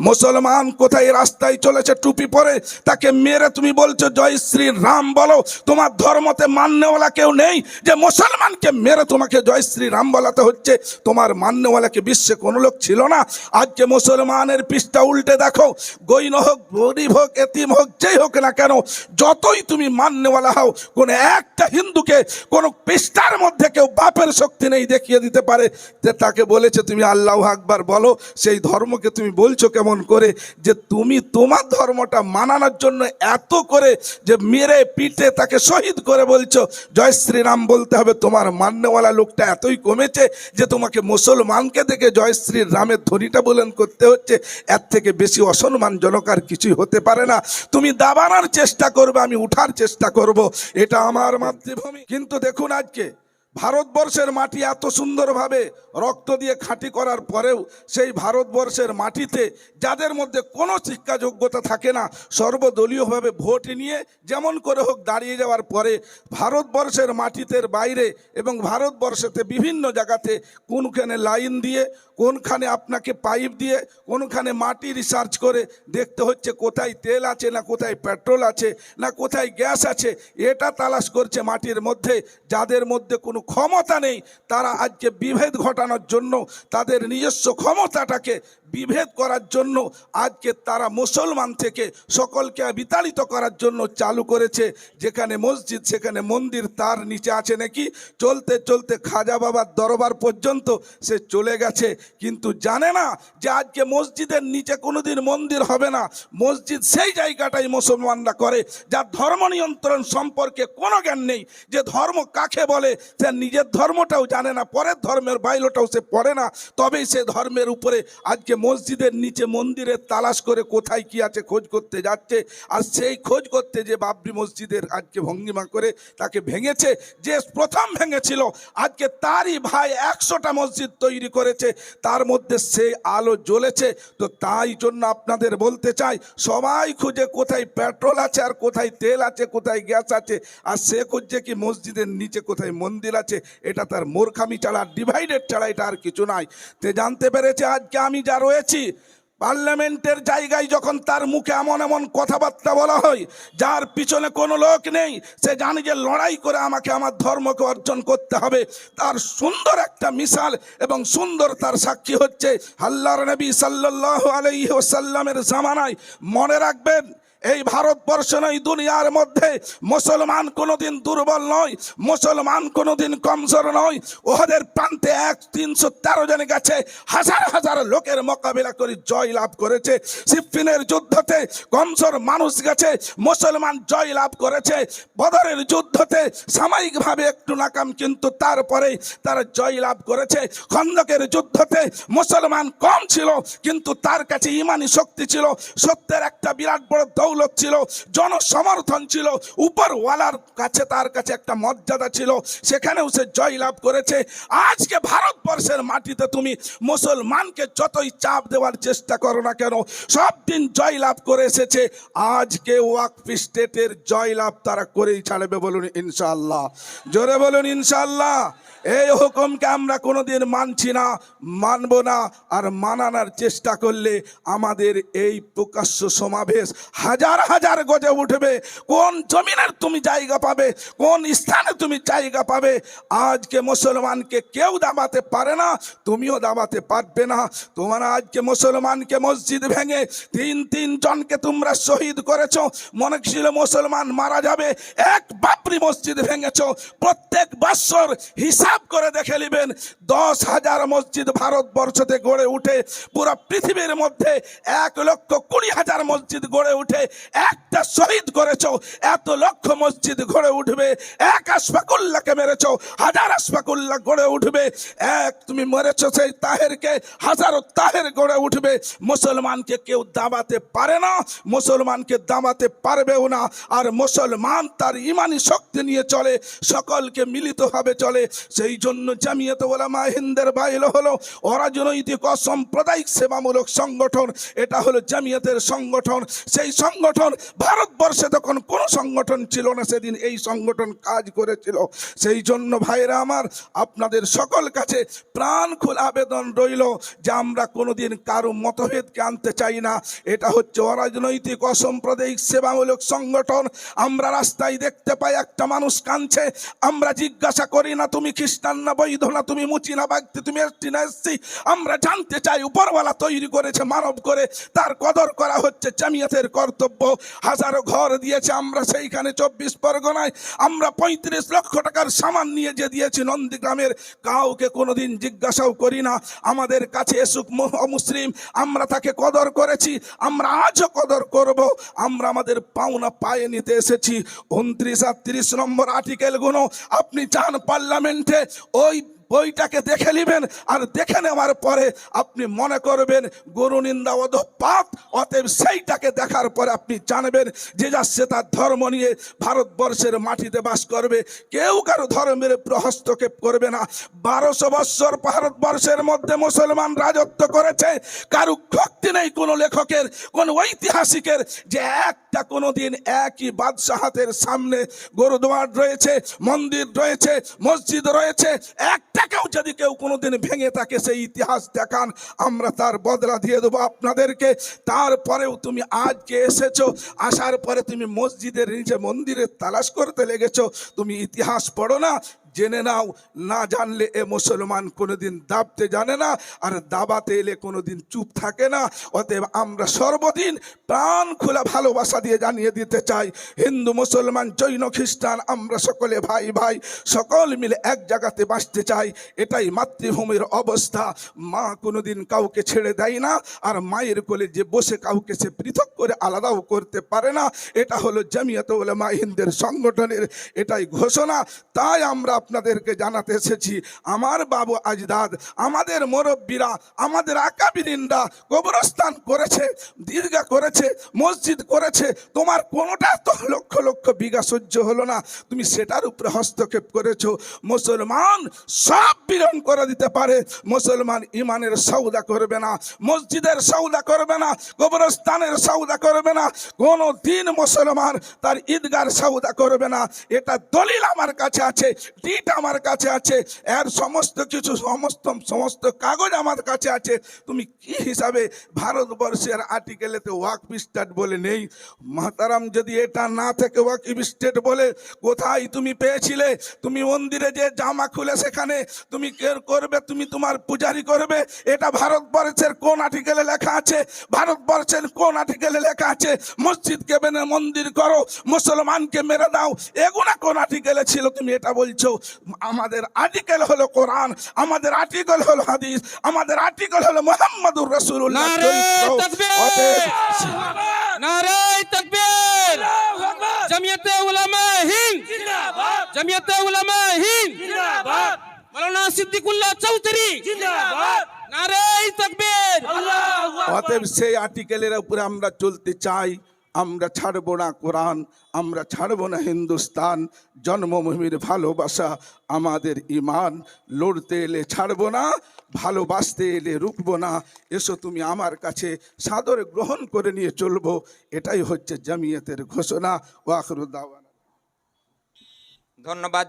মুসলমান কোথায় রাস্তায় চলেছে, টুপি পরে? তাকে মেরে তুমি বলছো, জয় শ্রী রাম, বলো। তোমার ধর্মতে মান্যওয়ালা কেউ নেই যে মুসলমানকে মেরে তোমাকে জয় শ্রী রাম বলাতে হচ্ছে। তোমার মান্যওয়ালাকে বিশ্বে কোনো লোক ছিল না। আজকে মুসলমানের পৃষ্ঠা উল্টে দেখো। গৈন হোক, গরিব হোক, এতিম হোক, যেই হোক না কেন, যতই তুমি মান্যওয়ালা হও, কোন একটা হিন্দুকে কোন পৃষ্ঠার মধ্যে কেউ বাপের শক্তি নেই দেখিয়ে দিতে পারে। যে তাকে বলেছে, তুমি আল্লাহ আকবার বলো। সেই ধর্মকে তুমি বলছো কেমন করে যে তুমি তোমার ধর্মটা মানানোর জন্য এত করে যে মেরে পিটে তাকে শহীদ করে বলছো? জয় শ্রীরাম বলতে হবে, তোমার মান্যওয়ালা লোকটা এতই কমেছে যে তোমাকে মুসলমানকে দেখে জয় শ্রী রামের ধ্বনিটা বলেন করতে হচ্ছে। এর থেকে বেশি অসম্মানজনক আর কিছুই হতে পারে না। তুমি দাবানোর চেষ্টা করবে, আমি উঠার চেষ্টা করব। এটা আমার মাতৃভূমি। কিন্তু দেখুন আজকে ভারতবর্ষের মাটি এত সুন্দরভাবে রক্ত দিয়ে খাঁটি করার পরেও সেই ভারতবর্ষের মাটিতে যাদের মধ্যে কোনো শিক্ষা যোগ্যতা থাকে না, সর্বদলীয়ভাবে ভোট নিয়ে যেমন করে হোক দাঁড়িয়ে যাওয়ার পরে ভারতবর্ষের মাটিতে বাইরে এবং ভারতবর্ষেতে বিভিন্ন জায়গাতে কোনখানে লাইন দিয়ে, কোনখানে আপনাকে পাইপ দিয়ে, কোনখানে মাটি রিসার্চ করে দেখতে হচ্ছে কোথায় তেল আছে না কোথায় পেট্রোল আছে না কোথায় গ্যাস আছে, এটা তালাশ করছে মাটির মধ্যে, যাদের মধ্যে কোনো ক্ষমতা নেই। তারা আজকে বিভেদ ঘটানোর জন্য তাদের নিজস্ব ক্ষমতাটাকে বিভেদ করার জন্য আজকে তারা মুসলমান থেকে সকলকে বিতাড়িত করার জন্য চালু করেছে। যেখানে মসজিদ, সেখানে মন্দির তার নিচে আছে নাকি? চলতে চলতে খাজা বাবার দরবার পর্যন্ত সে চলে গেছে। কিন্তু জানে না যে আজকে মসজিদের নিচে কোনোদিন মন্দির হবে না। মসজিদ সেই জায়গাটাই মুসলমানরা করে, যার ধর্ম নিয়ন্ত্রণ সম্পর্কে কোনো জ্ঞান নেই। যে ধর্ম কাকে বলে, সে নিজের ধর্মটাও জানে না, পরের ধর্মের বাইলোটাও সে পড়ে না। তবেই সে ধর্মের উপরে আজকে মসজিদের নিচে মন্দিরের তালাশ করে কোথায় কি আছে খোঁজ করতে যাচ্ছে আর সেই খোঁজ করতে যে বাবরি মসজিদের আজকে ভঙ্গিমা করে তাকে ভেঙেছে, যে প্রথম ভেঙেছিল, আজকে তারই ভাই একশোটা মসজিদ তৈরি করেছে, তার মধ্যে সেই আলো জ্বলেছে। তো তাই জন্য আপনাদের বলতে চাই, সবাই খুঁজে কোথায় পেট্রোল আছে আর কোথায় তেল আছে, কোথায় গ্যাস আছে, আর সে খুঁজছে কি মসজিদের নিচে কোথায় মন্দির আছে, এটা তার মূর্খামি ছাড়া, ডিভাইডেড ছাড়া এটা আর কিছু নাই। তে জানতে পেরেছে, আজকে আমি যা রয়েছি, পার্লামেন্টের জায়গায় যখন তার মুখে এমন এমন কথাবার্তা বলা হয়, যার পিছনে কোনো লোক নেই, সে জানে যে লড়াই করে আমাকে আমার ধর্মকে অর্জন করতে হবে। তার সুন্দর একটা মিশাল এবং সুন্দর তার সাক্ষী হচ্ছে আল্লাহর নবী সাল্লাহ আলাইহি ওসাল্লামের জামানায়। মনে রাখবেন এই ভারতবর্ষ নয়, দুনিয়ার মধ্যে মুসলমান কোনোদিন দুর্বল নয়, মুসলমান কোনোদিন কমজোর নয়। ওদের প্রান্তে এক তিনশো তেরো জন গেছে, হাজার হাজার লোকের মোকাবিলা করে জয় লাভ করেছে। সিফিনের যুদ্ধতে কমজোর মানুষ গেছে, মুসলমান জয় লাভ করেছে। বদরের যুদ্ধতে সাময়িকভাবে একটু নাকাম, কিন্তু তারপরেই তারা জয় লাভ করেছে। খন্দকের যুদ্ধতে মুসলমান কম ছিল, কিন্তু তার কাছে ইমানি শক্তি ছিল। সত্যের একটা বিরাট বড় দৌলত ছিল, জনসমর্থন ছিল, উপরওয়ালার কাছে তার কাছে একটা মর্যাদা ছিল, সেখানেও সে জয় লাভ করেছে। আজকে ভারতবর্ষের মাটিতে তুমি মুসলমানকে যতই চাপ দেওয়ার চেষ্টা করো না কেন, সব দিন জয় লাভ করে এসেছে। আজকে ওয়াকফ স্টেটের জয় লাভ তারা করেই ছাড়বে বলুন ইনশাল্লাহ জোরে বলুন ইনশাল্লাহ এই হুকুমকে আমরা কোনোদিন মানছি না, মানব না, আর মানানোর চেষ্টা করলে আমাদের এই প্রকাশ্য সমাবেশ হাজার হাজার হাজার গজে উঠবে। কোন জমিনের তুমি জায়গা পাবে, কোন স্থানে তুমি জায়গা পাবে, আজকে মুসলমানকে কেউ দাবাতে পারে না, তুমিও দাবাতে পারবে না। তোমরা আজকে মুসলমানকে মসজিদ ভেঙে তিন তিন জনকে তোমরা শহীদ করেছ, মনে ছিল মুসলমান মারা যাবে, এক বাপরি মসজিদ ভেঙেছ, প্রত্যেক বৎসর হিসাব করে দেখে নেবেন, দশ হাজার মসজিদ ভারতবর্ষতে গড়ে উঠে, পুরো পৃথিবীর মধ্যে এক লক্ষ কুড়ি হাজার মসজিদ গড়ে উঠে একটা শহীদ করেছ, এত লক্ষ মসজিদ গড়ে উঠবে, এক আশফাকুল্লাহকে মেরেছো, হাজার আশফাকুল্লাহ গড়ে উঠবে, এক তুমি মেরেছো সেই তাহেরকে, হাজারো তাহের গড়ে উঠবে, মুসলমানকে কেউ দাবাতে পারে না, মুসলমানকে দাবাতে পারবেও না, আর মুসলমান তার ইমানি শক্তি নিয়ে চলে, সকলকে মিলিতভাবে চলে, সেই জন্য জামিয়াত ওলামা হিন্দের বাইল হলো, অরাজনৈতিক অসাম্প্রদায়িক সেবামূলক সংগঠন, এটা হলো জামিয়াতের সংগঠন, সেই সংগঠন সংগঠন। ভারতবর্ষে তখন কোনো সংগঠন ছিল না, সেদিন এই সংগঠন কাজ করেছিল। সেই জন্য ভাইরা আমার, আপনাদের সকল কাছে প্রাণ খোলা আবেদন রইল যে আমরা কোনোদিন কারও মতভেদকে আনতে চাই না। এটা হচ্ছে অরাজনৈতিক, অসাম্প্রদায়িক, সেবামূলক সংগঠন। আমরা রাস্তায় দেখতে পাই একটা মানুষ কাঁদছে, আমরা জিজ্ঞাসা করি, না, তুমি খ্রিস্টান না বৈধ? না, তুমি মুচি না বাগদি তুমি এসটি না এসছি আমরা জানতে চাই, উপরওয়ালা তৈরি করেছে, মানব করে। তার কদর করা হচ্ছে জামিয়াতের কর্তব্য হাজারো ঘর দিয়েছে, আমরা সেইখানে চব্বিশ পরগনায়। আমরা পঁয়ত্রিশ লক্ষ টাকার সামান নিয়ে যে দিয়েছি নন্দীগ্রামের, কাউকে কোনোদিন জিজ্ঞাসাও করি না। আমাদের কাছে এসুক মু- অমুসলিম, আমরা তাকে কদর করেছি, আমরা আজও কদর করব। আমরা আমাদের পাওনা পায়ে নিতে এসেছি। উনত্রিশ আর তিরিশ নম্বর আর্টিকেলগুলো, আপনি চান পার্লামেন্টে, ওই বইটাকে দেখে নেবেন আর দেখে নেওয়ার পরে আপনি মনে করবেন, গরু নিন্দা অধপাত অতএব সেইটাকে দেখার পরে আপনি জানবেন যে যাচ্ছে তার ধর্ম নিয়ে ভারতবর্ষের মাটিতে বাস করবে। কেউ কারও ধর্মের হস্তক্ষেপ করবে না। বারোশো বৎসর ভারতবর্ষের মধ্যে মুসলমান রাজত্ব করেছে। কারু শক্তি নেই কোনো লেখকের, কোন ঐতিহাসিকের যে একটা কোনোদিন একই বাদশাহাতের সামনে গুরুদুয়ার রয়েছে, মন্দির রয়েছে, মসজিদ রয়েছে। একটাকেও যদি কেউ কোনোদিন ভেঙে থাকে সেই ইতিহাস দেখান, আমরা তার বদলা দিয়ে দেবো আপনাদেরকে। তারপরেও তুমি আজকে এসেছ, আসার পরে তুমি মসজিদের নিচে মন্দিরের তালাশ করতে লেগেছো। তুমি ইতিহাস পড়ো না জেনে নাও, না জানলে এ মুসলমান কোনোদিন দাবতে জানে না, আর দাবাতে এলে কোনোদিন চুপ থাকে না। অতএব আমরা সর্বদিন প্রাণ খোলা ভালোবাসা দিয়ে জানিয়ে দিতে চাই, হিন্দু, মুসলমান, জৈন, খ্রিস্টান, আমরা সকলে ভাই ভাই, সকল মিলে এক জায়গাতে বাঁচতে চাই, এটাই মাতৃভূমির অবস্থা। মা কোনোদিন কাউকে ছেড়ে দেয় না, আর মায়ের কোলে যে বসে কাউকে সে পৃথক করে আলাদাও করতে পারে না, এটা হলো জামিয়াত মা হিন্দের সংগঠনের এটাই ঘোষণা। তাই আমরা আপনাদেরকে জানাতে এসেছি, আমার বাবু আজদাদ, আমাদের মুরব্বীরা, আমাদের আকাবিরিনরা কবরস্থান করেছে, দীর্ঘা করেছে, মসজিদ করেছে, তোমার কোনোটা তো লক্ষ লক্ষ বিঘা সহ্য হলো না। তুমি সেটার উপরে হস্তক্ষেপ করেছ। মুসলমান সব বিরন করে দিতে পারে, মুসলমান ইমানের সৌদা করবে না, মসজিদের সৌদা করবে না, কবরস্থানের সৌদা করবে না কোনো দিন মুসলমান তার ঈদগার সৌদা করবে না। এটা দলিল আমার কাছে আছে ডিট আমার কাছে আছে, এর সমস্ত কিছু, সমস্ত সমস্ত কাগজ আমার কাছে আছে। তুমি কি হিসাবে ভারতবর্ষের আর্টিকেলেতে ওয়াকফ স্টেট বলে নেই? মাতারাম, যদি এটা না থেকে ওয়াকিব স্টেট বলে, কোথায় তুমি পেয়েছিলে? তুমি মন্দিরে যে জামা খুলে সেখানে তুমি করবে? তুমি তোমার পূজারি করবে? এটা ভারতবর্ষের কোন আর্টিকেলে লেখা আছে? ভারতবর্ষের কোন আর্টিকেলে লেখা আছে? মসজিদকে বেনে মন্দির করো, মুসলমানকে মেরে দাও। এগুলা কোন আর্টিকেলে ছিল? তুমি এটা বলছো? আমাদের আর্টিকেল হলো কোরআন আমাদের আর্টিকেল হলো হাদিস আমাদের আর্টিকেল হলো মোহাম্মদুর রসুল্লাহ নারে তাকবীর! নারে তকবীর! জমিয়তে উলামা হিন্দ! জিন্দাবাদ! জমিয়তে উলামা হিন্দ! জিন্দাবাদ! মাওলানা সিদ্দিকুল্লাহ চৌধুরী! জিন্দাবাদ! তকবীর! আল্লাহু আকবার! অতএব সেই আর্টিকেলের উপরে আমরা চলতে চাই। আমরা ছাড়বো না কোরআন, আমরা ছাড়বো না হিন্দুস্তান। জন্মভূমির ভালোবাসা আমাদের ইমান লড়তে এলে ছাড়বো না, ভালোবাসতে এলে রুকবো না। এসো তুমি আমার কাছে সাদরে গ্রহণ করে নিয়ে চলবো। এটাই হচ্ছে জামিয়াতের ঘোষণা। ওয়াকরুদ্দাওয়ান ধন্যবাদ।